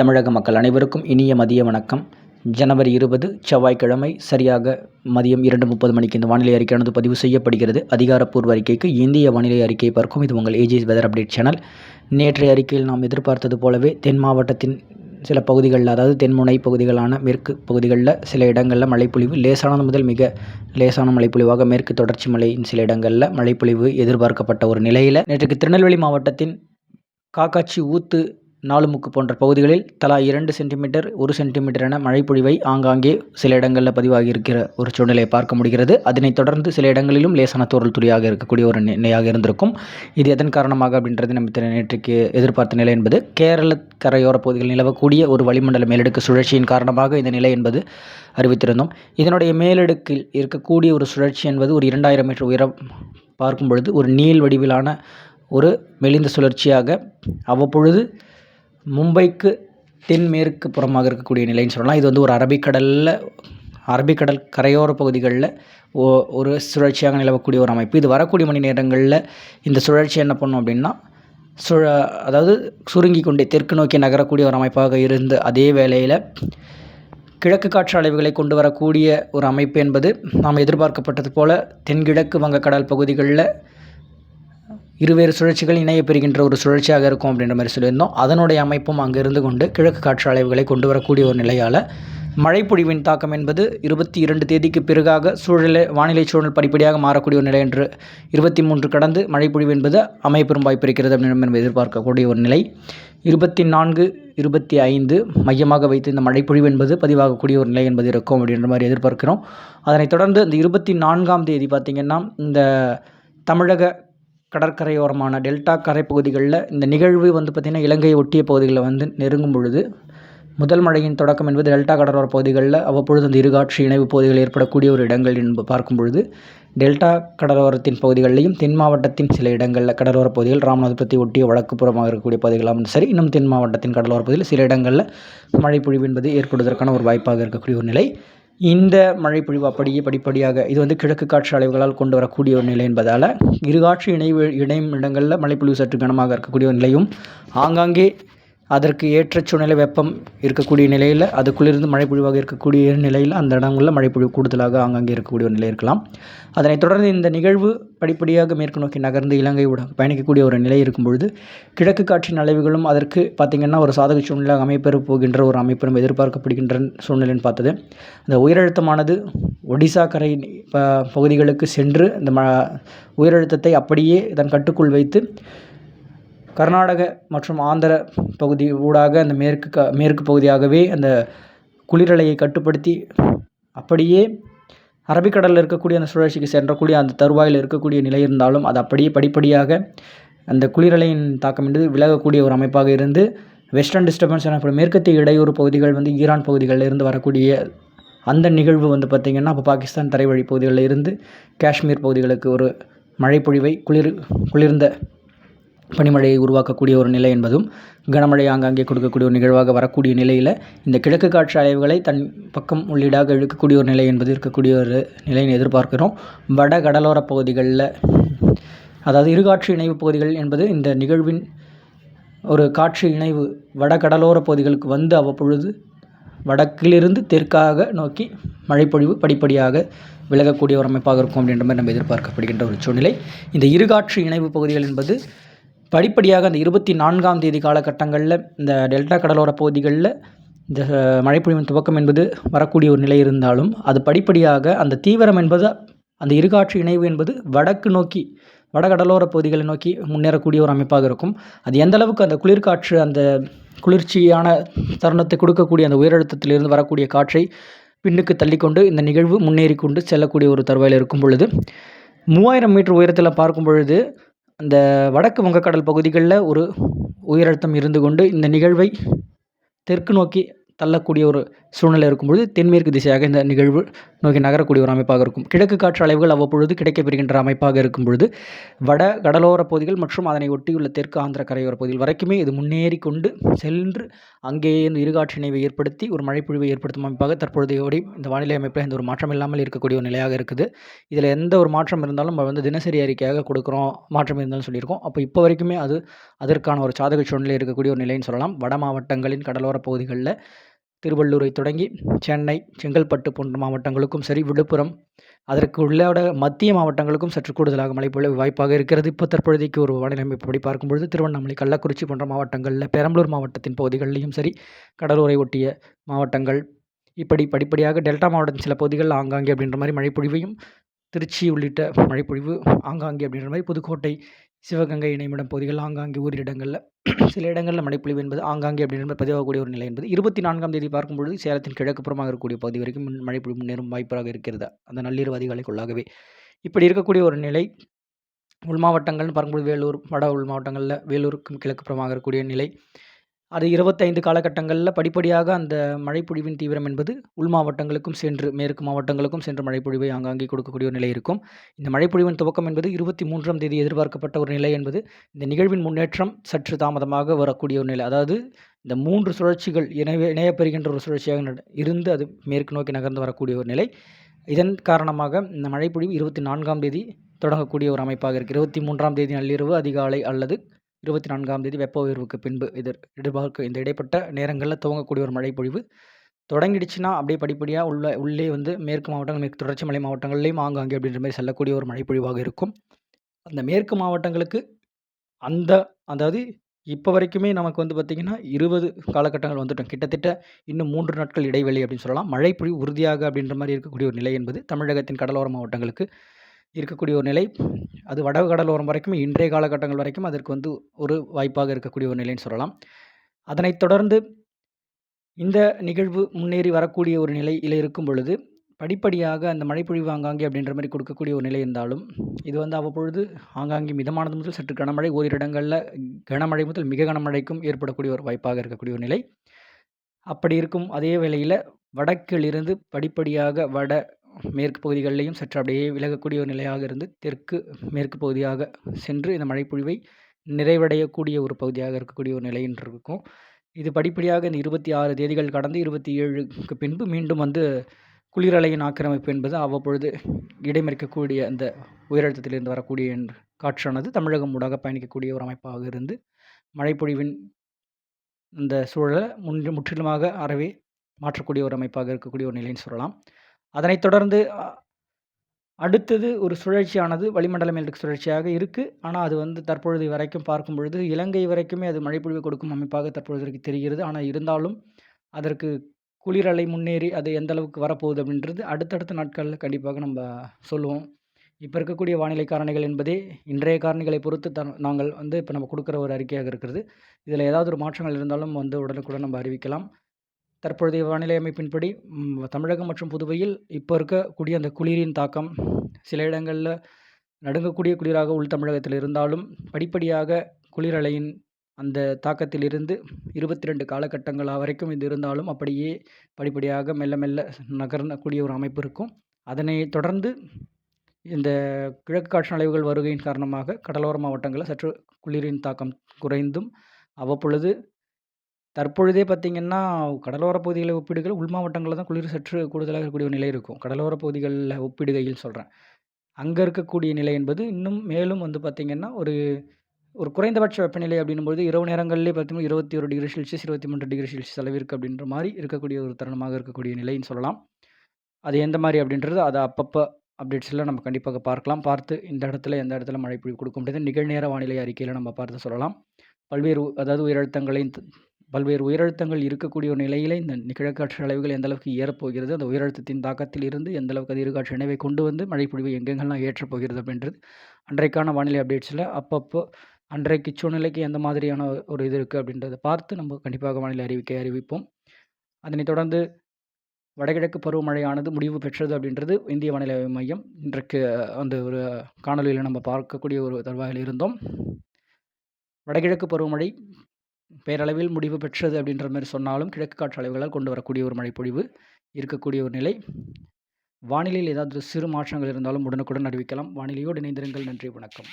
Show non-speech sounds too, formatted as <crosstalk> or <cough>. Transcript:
தமிழக மக்கள் அனைவருக்கும் இனிய மதிய வணக்கம். ஜனவரி இருபது செவ்வாய்க்கிழமை சரியாக மதியம் இரண்டு முப்பது மணிக்கு இந்த வானிலை அறிக்கையானது பதிவு செய்யப்படுகிறது. அதிகாரப்பூர்வ அறிக்கைக்கு இந்திய வானிலை அறிக்கையை பார்க்கும். இது உங்கள் ஏஜிஎஸ் வெதர் அப்டேட் சேனல் நேற்றைய அறிக்கையில் நாம் எதிர்பார்த்தது போலவே தென் மாவட்டத்தின் சில பகுதிகளில் அதாவது தென்முனை பகுதிகளான மேற்கு பகுதிகளில் சில இடங்களில் மழைப்பொழிவு லேசானது முதல் மிக லேசான மழைப்பொழிவாக மேற்கு தொடர்ச்சி மலையின் சில இடங்களில் மழைப்பொழிவு எதிர்பார்க்கப்பட்ட ஒரு நிலையில் நேற்றுக்கு திருநெல்வேலி மாவட்டத்தின் காக்காட்சி ஊத்து நாலுமுக்கு போன்ற பகுதிகளில் தலா இரண்டு சென்டிமீட்டர் ஒரு சென்டிமீட்டர் என மழைப்பொழிவை ஆங்காங்கே சில இடங்களில் பதிவாகியிருக்கிற ஒரு சூழ்நிலையை பார்க்க முடிகிறது. அதனைத் தொடர்ந்து சில இடங்களிலும் லேசான தூறல் துளியாக இருக்கக்கூடிய ஒரு நிலையாக இருந்திருக்கும். இது எதன் காரணமாக அப்படின்றது நம்ம நேற்றுக்கு எதிர்பார்த்த நிலை என்பது கேரள கரையோர பகுதிகளில் நிலவக்கூடிய ஒரு வளிமண்டல மேலடுக்கு சுழற்சியின் காரணமாக இந்த நிலை என்பது அறிவித்திருந்தோம். இதனுடைய மேலடுக்கில் இருக்கக்கூடிய ஒரு சுழற்சி என்பது ஒரு இரண்டாயிரம் மீட்டர் உயரம் பார்க்கும் பொழுது ஒரு நீள் வடிவிலான ஒரு மெலிந்த சுழற்சியாக அவ்வப்பொழுது மும்பைக்கு தென்மேற்கு புறமாக இருக்கக்கூடிய நிலைன்னு சொல்லலாம். இது வந்து ஒரு அரபிக்கடலில் அரபிக்கடல் கரையோர பகுதிகளில் ஓ ஒரு சுழற்சியாக நிலவக்கூடிய ஒரு அமைப்பு. இது வரக்கூடிய மணி நேரங்களில் இந்த சுழற்சி என்ன பண்ணும் அப்படின்னா சுழ அதாவது சுருங்கி கொண்டே தெற்கு நோக்கி நகரக்கூடிய ஒரு அமைப்பாக இருந்து அதே வேளையில் கிழக்கு காற்று அலைவுகளை கொண்டு வரக்கூடிய ஒரு அமைப்பு என்பது நாம் எதிர்பார்க்கப்பட்டது போல தென்கிழக்கு வங்கக்கடல் பகுதிகளில் இருவேறு சுழற்சிகள் இணைய பெறுகின்ற ஒரு சுழற்சியாக இருக்கும் அப்படின்ற மாதிரி சொல்லியிருந்தோம். அதனுடைய அமைப்பும் அங்கே இருந்து கொண்டு கிழக்கு காற்று அலைவுகளை கொண்டு வரக்கூடிய ஒரு நிலையால் மழைப்பொழிவின் தாக்கம் என்பது இருபத்தி இரண்டு தேதிக்கு பிறகாக சூழலை வானிலை சூழல் படிப்படியாக மாறக்கூடிய ஒரு நிலை என்று இருபத்தி மூன்று கடந்து மழைப்பொழிவு என்பது அமைப்பெறும் வாய்ப்பு இருக்கிறது அப்படின்னு நம்ம எதிர்பார்க்கக்கூடிய ஒரு நிலை. இருபத்தி நான்கு இருபத்தி ஐந்து மையமாக வைத்து இந்த மழைப்பொழிவு என்பது பதிவாகக்கூடிய ஒரு நிலை என்பது இருக்கும் அப்படின்ற மாதிரி எதிர்பார்க்கிறோம். அதனைத் தொடர்ந்து இந்த இருபத்தி நான்காம் தேதி பார்த்திங்கன்னா இந்த தமிழக கடற்கரையோரமான டெல்டா கரைப்பகுதிகளில் இந்த நிகழ்வு வந்து பார்த்திங்கன்னா இலங்கையை ஒட்டிய பகுதிகளில் வந்து நெருங்கும் பொழுது முதல் மழையின் தொடக்கம் என்பது டெல்டா கடலோர பகுதிகளில் அவ்வப்பொழுது அந்த இருகாட்சி இணைவு பகுதிகள் ஏற்படக்கூடிய ஒரு இடங்கள் என்பது பார்க்கும் பொழுது டெல்டா கடலோரத்தின் பகுதிகளிலையும் தென் மாவட்டத்தின் சில இடங்களில் கடலோர பகுதிகள் ராமநாதபுரத்தை ஒட்டிய வழக்குப்புறமாக இருக்கக்கூடிய பகுதிகளாக சரி இன்னும் தென் மாவட்டத்தின் கடலோர பகுதியில் சில இடங்களில் மழைப்பொழிவு என்பது ஏற்படுவதற்கான ஒரு வாய்ப்பாக இருக்கக்கூடிய ஒரு நிலை. இந்த மழைப்பொழிவு அப்படியே படிப்படியாக இது வந்து கிழக்கு காற்று அலைவுகளால் கொண்டு வரக்கூடிய ஒரு நிலை என்பதால் இருகாற்று இணைவு இணையும் இடங்களில் மழைப்பொழிவு சற்று கனமாக இருக்கக்கூடிய ஒரு நிலையும் ஆங்காங்கே அதற்கு ஏற்ற சூழ்நிலை வெப்பம் இருக்கக்கூடிய நிலையில் அதுக்குள்ளிருந்து மழைப்பொழிவாக இருக்கக்கூடிய நிலையில் அந்த இடங்களில் மழைப்பொழிவு கூடுதலாக ஆங்காங்கே இருக்கக்கூடிய ஒரு நிலை இருக்கலாம். அதனைத் தொடர்ந்து இந்த நிகழ்வு படிப்படியாக மேற்கு நோக்கி நகர்ந்து இலங்கை ஊடாக பயணிக்கக்கூடிய ஒரு நிலை இருக்கும் பொழுது கிழக்கு காற்றின் அளவுகளும் அதற்கு பார்த்திங்கன்னா ஒரு சாதக சூழ்நிலையாக அமைப்பெற போகின்ற ஒரு அமைப்பு நம்ம எதிர்பார்க்கப்படுகின்ற சூழ்நிலைன்னு பார்த்தது. அந்த உயரழுத்தமானது ஒடிசா கரை பகுதிகளுக்கு சென்று இந்த ம உயரழுத்தத்தை அப்படியே தன் கட்டுக்குள் வைத்து கர்நாடக மற்றும் ஆந்திர பகுதி ஊடாக அந்த மேற்கு க மேற்கு பகுதியாகவே அந்த குளிரலையை கட்டுப்படுத்தி அப்படியே அரபிக்கடலில் இருக்கக்கூடிய அந்த சுழற்சிக்கு சென்றக்கூடிய அந்த தருவாயில் இருக்கக்கூடிய நிலை இருந்தாலும் அது அப்படியே படிப்படியாக அந்த குளிரலையின் தாக்கம் என்பது விலகக்கூடிய ஒரு அமைப்பாக இருந்து வெஸ்டர்ன் டிஸ்டர்பன்ஸ் எனப்படும் மேற்கத்திய இடையூறு பகுதிகள் வந்து ஈரான் பகுதிகளில் இருந்து வரக்கூடிய அந்த நிகழ்வு வந்து பார்த்திங்கன்னா இப்போ பாகிஸ்தான் தரைவழி பகுதிகளில் இருந்து காஷ்மீர் பகுதிகளுக்கு ஒரு மழைப்பொழிவை குளிர் குளிர்ந்த பனிமழையை உருவாக்கக்கூடிய ஒரு நிலை என்பதும் கனமழை ஆங்காங்கே கொடுக்கக்கூடிய ஒரு நிகழ்வாக வரக்கூடிய நிலையில் இந்த கிழக்கு காற்று அலைவுகளை தன் பக்கம் உள்ளீடாக இழுக்கக்கூடிய ஒரு நிலை என்பது இருக்கக்கூடிய ஒரு நிலையை எதிர்பார்க்கிறோம். வட கடலோர பகுதிகளில் அதாவது இருகாற்று இணைவு பகுதிகள் என்பது இந்த நிகழ்வின் ஒரு காற்று இணைவு வட கடலோர பகுதிகளுக்கு வந்து அவ்வப்பொழுது வடக்கிலிருந்து தெற்காக நோக்கி மழைப்பொழிவு படிப்படியாக விலகக்கூடிய ஒரு அமைப்பாக இருக்கும் அப்படின்ற மாதிரி நம்ம எதிர்பார்க்கப்படுகின்ற ஒரு சூழ்நிலை. இந்த இருகாற்று இணைவு பகுதிகள் என்பது படிப்படியாக அந்த இருபத்தி நான்காம் தேதி காலகட்டங்களில் இந்த டெல்டா கடலோர பகுதிகளில் இந்த மழைப்பொழிவின் துவக்கம் என்பது வரக்கூடிய ஒரு நிலை இருந்தாலும் அது படிப்படியாக அந்த தீவிரம் என்பது அந்த இருகாற்று இணைவு என்பது வடக்கு நோக்கி வடகடலோர பகுதிகளை நோக்கி முன்னேறக்கூடிய ஒரு அமைப்பாக இருக்கும். அது எந்த அளவுக்கு அந்த குளிர்காற்று அந்த குளிர்ச்சியான தருணத்தை கொடுக்கக்கூடிய அந்த உயரழுத்தத்திலிருந்து வரக்கூடிய காற்றை பின்னுக்கு தள்ளிக்கொண்டு இந்த நிகழ்வு முன்னேறி கொண்டு செல்லக்கூடிய ஒரு தருவாயில் இருக்கும் பொழுது மூவாயிரம் மீட்டர் உயரத்தில் பார்க்கும் பொழுது அந்த வடக்கு வங்கக்கடல் பகுதிகளில் ஒரு உயரழுத்தம் இருந்து கொண்டு இந்த நிகழ்வை தெற்கு நோக்கி தள்ளக்கூடிய ஒரு சூழ்நிலை இருக்கும்பொழுது தென்மேற்கு திசையாக இந்த நிகழ்வு நோக்கி நகரக்கூடிய ஒரு அமைப்பாக இருக்கும். கிழக்கு காற்று அலைவுகள் அவ்வப்பொழுது கிடைக்கப்பெறுகின்ற அமைப்பாக இருக்கும் பொழுது வட கடலோர பகுதிகள் மற்றும் அதனை ஒட்டியுள்ள தெற்கு ஆந்திர கரையோர பகுதிகள் வரைக்குமே இது முன்னேறி கொண்டு சென்று அங்கேயே இந்த இருகாற்று இணைவை ஏற்படுத்தி ஒரு மழைப்பொழிவை ஏற்படுத்தும் அமைப்பாக தற்பொழுதையோடு இந்த வானிலை அமைப்பில் எந்த ஒரு மாற்றம் இல்லாமல் இருக்கக்கூடிய ஒரு நிலையாக இருக்குது. இதில் எந்த ஒரு மாற்றம் இருந்தாலும் நம்ம வந்து தினசரி அறிக்கையாக கொடுக்குறோம் மாற்றம் இருந்தாலும் சொல்லியிருக்கோம். அப்போ இப்போ வரைக்குமே அது அதற்கான ஒரு சாதக சூழ்நிலை இருக்கக்கூடிய ஒரு நிலைன்னு சொல்லலாம். வட மாவட்டங்களின் கடலோர பகுதிகளில் திருவள்ளூரை தொடங்கி சென்னை செங்கல்பட்டு போன்ற மாவட்டங்களுக்கும் சரி விழுப்புரம் அதற்கு உள்ளோட மத்திய மாவட்டங்களுக்கும் சற்று கூடுதலாக மழை பொழிவு வாய்ப்பாக இருக்கிறது. இப்போ தற்பொழுதைக்கு ஒரு வானிலை அமைப்புப்படி பார்க்கும்பொழுது திருவண்ணாமலை கள்ளக்குறிச்சி போன்ற மாவட்டங்களில் பெரம்பலூர் மாவட்டத்தின் பகுதிகளிலையும் சரி கடலூரை ஒட்டிய மாவட்டங்கள் இப்படி படிப்படியாக டெல்டா மாவட்டத்தின் சில பகுதிகள் ஆங்காங்கே அப்படின்ற மாதிரி மழைப்பொழிவையும் திருச்சி உள்ளிட்ட மழைப்பொழிவு ஆங்காங்கே அப்படின்ற மாதிரி புதுக்கோட்டை சிவகங்கை இணைமிடம் பகுதிகள் ஆங்காங்கே ஓரிரு இடங்களில் <clears throat> சில இடங்களில் மழைப்பொழிவு என்பது ஆங்காங்கே அப்படின்னு பதிவாகக்கூடிய ஒரு நிலை என்பது. இருபத்தி நான்காம் தேதி பார்க்கும்பொழுது சேலத்தின் கிழக்கு புறமாக இருக்கக்கூடிய பகுதி வரைக்கும் மழைப்பொழிவு முன்னேறும் வாய்ப்பாக இருக்கிறது. அந்த நள்ளிரவு அதிகாலைக்குள்ளாகவே இப்படி இருக்கக்கூடிய ஒரு நிலை உள் மாவட்டங்கள்னு பார்க்கும்போது வேலூர் வட உள் மாவட்டங்களில் வேலூருக்கும் கிழக்கு புறமாக இருக்கக்கூடிய நிலை. அது இருபத்தைந்து காலகட்டங்களில் படிப்படியாக அந்த மழைப்பொழிவின் தீவிரம் என்பது உள் மாவட்டங்களுக்கும் சென்று மேற்கு மாவட்டங்களுக்கும் சென்று மழைப்பொழிவை ஆங்காங்கே கொடுக்கக்கூடிய ஒரு நிலை இருக்கும். இந்த மழைப்பொழிவின் துவக்கம் என்பது இருபத்தி மூன்றாம் தேதி எதிர்பார்க்கப்பட்ட ஒரு நிலை என்பது இந்த நிகழ்வின் முன்னேற்றம் சற்று தாமதமாக வரக்கூடிய ஒரு நிலை. அதாவது இந்த மூன்று சுழற்சிகள் இணைய இணையப்பெறுகின்ற ஒரு சுழற்சியாக நட- இருந்து அது மேற்கு நோக்கி நகர்ந்து வரக்கூடிய ஒரு நிலை. இதன் காரணமாக இந்த மழைப்பொழிவு இருபத்தி நான்காம் தேதி தொடங்கக்கூடிய ஒரு அமைப்பாக இருக்குது இருபத்தி மூன்றாம் தேதி நள்ளிரவு அதிகாலை அல்லது இருபத்தி நான்காம் தேதி வெப்ப உயர்வுக்கு பின்பு இது எதிர்பார்க்க இந்த இடைப்பட்ட நேரங்களில் துவங்கக்கூடிய ஒரு மழைப்பொழிவு தொடங்கிடுச்சுன்னா அப்படியே படிப்படியாக உள்ள உள்ளே வந்து மேற்கு மாவட்டங்கள் மேற்கு தொடர்ச்சி மலை மாவட்டங்கள்லேயும் ஆங்காங்கே அப்படின்ற மாதிரி செல்லக்கூடிய ஒரு மழைப்பொழிவாக இருக்கும். அந்த மேற்கு மாவட்டங்களுக்கு அந்த அதாவது இப்போ வரைக்குமே நமக்கு வந்து பார்த்திங்கன்னா இருபது காலகட்டங்கள் வந்துட்டோம். கிட்டத்தட்ட இன்னும் மூன்று நாட்கள் இடைவெளி அப்படின்னு சொல்லலாம். மழைப்பொழிவு உறுதியாக அப்படின்ற மாதிரி இருக்கக்கூடிய ஒரு நிலை என்பது தமிழகத்தின் கடலோர மாவட்டங்களுக்கு இருக்கக்கூடிய ஒரு நிலை. அது வட கடலோரம் வரைக்கும் இன்றைய காலகட்டங்கள் வரைக்கும் அதற்கு வந்து ஒரு வாய்ப்பாக இருக்கக்கூடிய ஒரு நிலைன்னு சொல்லலாம். அதனைத் தொடர்ந்து இந்த நிகழ்வு முன்னேறி வரக்கூடிய ஒரு நிலையில் இருக்கும் பொழுது படிப்படியாக அந்த மழைப்பொழிவு ஆங்காங்கே அப்படின்ற மாதிரி கொடுக்கக்கூடிய ஒரு நிலை இருந்தாலும் இது வந்து அவ்வப்பொழுது ஆங்காங்கே மிதமானது முதல் சற்று கனமழை ஓரிரு இடங்களில் கனமழை முதல் மிக கனமழைக்கும் ஏற்படக்கூடிய ஒரு வாய்ப்பாக இருக்கக்கூடிய ஒரு நிலை. அப்படி இருக்கும் அதே வேளையில் வடக்கிலிருந்து படிப்படியாக வட மேற்கு பகுதிகளிலையும் சற்று அப்படியே விலகக்கூடிய ஒரு நிலையாக இருந்து தெற்கு மேற்கு பகுதியாக சென்று இந்த மழைப்பொழிவை நிறைவடையக்கூடிய ஒரு பகுதியாக இருக்கக்கூடிய ஒரு நிலை என்று இருக்கும். இது படிப்படியாக இந்த இருபத்தி ஆறு தேதிகள் கடந்து இருபத்தி ஏழுக்கு பின்பு மீண்டும் வந்து குளிரலையின் ஆக்கிரமிப்பு என்பது அவ்வப்பொழுது இடைமறிக்கக்கூடிய அந்த உயரழுத்தத்திலிருந்து வரக்கூடிய என்று காற்றானது தமிழகம் ஊடாக பயணிக்கக்கூடிய ஒரு அமைப்பாக இருந்து மழைப்பொழிவின் இந்த சூழலை முன் முற்றிலுமாக அறவே மாற்றக்கூடிய ஒரு அமைப்பாக இருக்கக்கூடிய ஒரு நிலைன்னு சொல்லலாம். அதனைத் தொடர்ந்து அடுத்தது ஒரு சுழற்சியானது வளிமண்டல மேலடுக்கு சுழற்சியாக இருக்குது ஆனால் அது வந்து தற்பொழுது வரைக்கும் பார்க்கும் பொழுது, இலங்கை வரைக்குமே அது மழைப்பொழிவு கொடுக்கும் அமைப்பாக தற்பொழுது வரைக்கும் தெரிகிறது. ஆனால் இருந்தாலும், அதற்கு குளிரலை முன்னேறி அது எந்த அளவுக்கு வரப்போகுது அப்படின்றது அடுத்தடுத்த நாட்களில் கண்டிப்பாக நம்ம சொல்லுவோம். இப்போ இருக்கக்கூடிய வானிலை காரணிகள் என்பதே, இன்றைய காரணிகளை பொறுத்து த நாங்கள் வந்து இப்போ நம்ம கொடுக்குற ஒரு அறிக்கையாக இருக்கிறது. இதில் ஏதாவது ஒரு மாற்றங்கள் இருந்தாலும் வந்து உடனுக்குடன் நம்ம அறிவிக்கலாம். தற்பொழுதைய வானிலை அமைப்பின்படி தமிழகம் மற்றும் புதுவையில் இப்போ இருக்கக்கூடிய அந்த குளிரின் தாக்கம், சில இடங்களில் நடுங்கக்கூடிய குளிராக உள் தமிழகத்தில் இருந்தாலும், படிப்படியாக குளிரலையின் அந்த தாக்கத்திலிருந்து 22 காலகட்டங்களா வரைக்கும் இது இருந்தாலும், அப்படியே படிப்படியாக மெல்ல மெல்ல நகரக்கூடிய ஒரு அமைப்பு இருக்கும். அதனை தொடர்ந்து இந்த கிழக்கு காற்று அலைவுகள் வருகையின் காரணமாக கடலோர மாவட்டங்களில் சற்று குளிரின் தாக்கம் குறைந்தும், அவ்வப்பொழுது தற்பொழுதே பார்த்தீங்கன்னா, கடலோர பகுதிகளை ஒப்பிடுகள் உள் மாவட்டங்கள்ல தான் குளிர் சற்று கூடுதலாக இருக்கக்கூடிய ஒரு நிலை இருக்கும். கடலோர பகுதிகள்ல ஒப்பிடுகையில் சொல்றேன். அங்க இருக்கக்கூடிய நிலை என்பது இன்னும் மேலும் வந்து பார்த்தீங்கன்னா, ஒரு ஒரு குறைந்தபட்ச வெப்பநிலை அப்படின்னும்போது இரவு நேரங்கள்லயே பார்த்தீங்கன்னா 21 டிகிரி செல்சியஸ், 23 டிகிரி செல்சியஸ் அளவிற்கு அப்படின்ற மாரி இருக்கக்கூடிய ஒரு தருணமாக இருக்கக்கூடிய நிலைன்னு சொல்லலாம். அது எந்த மாரி அப்படின்றது அதை அப்பப்ப அப்டேட்ஸ்ல நம்ம கண்டிப்பாக பார்க்கலாம். பார்த்து இந்த இடத்துல எந்த இடத்துல மழைப்பொழிவு கொடுக்க முடியுது, நிகழ்நேர வானிலை அறிக்கையில நம்ம பார்த்து சொல்லலாம். பல்வேறு அதாவது உயிரழுத்தங்களையும் பல்வேறு உயரழுத்தங்கள் இருக்கக்கூடிய ஒரு நிலையில் இந்த நிகழக்காற்று அளவுகள் எந்த அளவுக்கு ஏறப்போகிறது, அந்த உயரழுத்தத்தின் தாக்கத்தில் இருந்து எந்த அளவுக்கு அதிர்காற்று இணைவை கொண்டு வந்து மழைப்பொழிவை எங்கெங்கெல்லாம் ஏற்றப் போகிறது அப்படின்றது, அன்றைக்கான வானிலை அப்டேட்ஸில் அப்பப்போ அன்றைக்கு சூழ்நிலைக்கு எந்த மாதிரியான ஒரு இது இருக்குது அப்படின்றத பார்த்து நம்ம கண்டிப்பாக வானிலை அறிவிக்கை அறிவிப்போம். அதனைத் தொடர்ந்து வடகிழக்கு பருவமழையானது முடிவு பெற்றது அப்படின்றது இந்திய வானிலை மையம் இன்றைக்கு அந்த ஒரு காணொலியில் நம்ம பார்க்கக்கூடிய ஒரு தருவாயில் இருந்தோம். வடகிழக்கு பருவமழை பேரளவில் முடிவு பெற்றது அப்படின்ற மாதிரி சொன்னாலும் கிழக்கு காற்று அளவுகளால் கொண்டு வரக்கூடிய ஒரு மழைப்பொழிவு இருக்கக்கூடிய ஒரு நிலை. வானிலையில் ஏதாவது சிறு மாற்றங்கள் இருந்தாலும் உடனுக்குடன் அறிவிக்கலாம். வானிலையோடு இணைந்திருங்கள். நன்றி வணக்கம்.